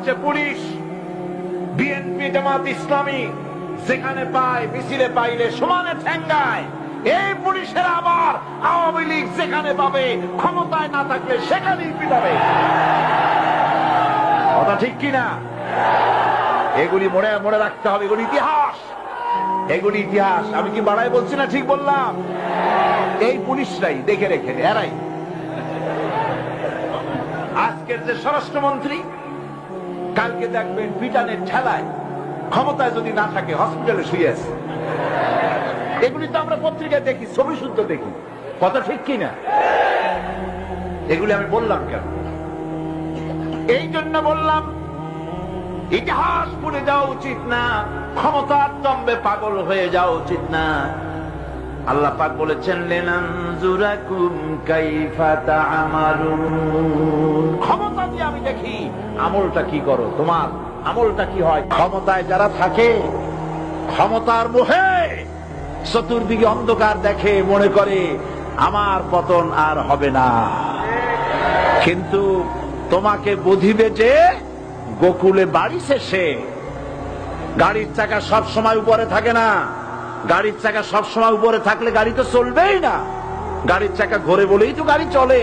হচ্ছে police BNP Jamaat Islami, যেখানে পায়, মিছিলে পাইলে সমানে ঠেঙ্গায়। এই পুলিশের আবার আওয়ামী লীগ যেখানে পাবে, ক্ষমতায় না থাকলে সেখানেই পিটাবে। কথা ঠিক কিনা? এগুলি মনে মনে রাখতে হবে, এগুলি ইতিহাস। এগুলি ইতিহাস, আমি কি বাড়াই বলছি না ঠিক বললাম? এই পুলিশরাই, দেখে রেখে, এরাই। আজকের যে স্বরাষ্ট্রমন্ত্রী কালকে দেখবেন পিটানের ঠেলায় ক্ষমতায় যদি না থাকে হসপিটালে শুয়ে আছে। এগুলি তো আমরা পত্রিকায় দেখি, ছবি শুদ্ধ দেখি। কথা ঠিক কিনা? এগুলি আমি বললাম কেন? এই জন্য বললাম, ইতিহাস ভুলে যাওয়া উচিত না, ক্ষমতার দম্বে পাগল হয়ে যাওয়া উচিত না। আল্লাহ পাক বলেছেন, লেনানজুরাকুম কাইফা তা'মালুন ক্ষমতা দিয়ে আমি দেখি আমলটা কি করো? তোমার আমলটা কি হয়? ক্ষমতায় যারা থাকে, ক্ষমতার মোহে চতুর্দিকে অন্ধকার দেখে মনে করে, আমার পতন আর হবে না। কিন্তু তোমাকে বুঝিবে যে, গোকুলে বাড়ি শেষে গাড়ির চাকা সব সময় উপরে থাকে না। গাড়ির চাকা সব সময় উপরে থাকলে গাড়ি তো চলবেই না। গাড়ির চাকা ঘোরে বলেই তো গাড়ি চলে।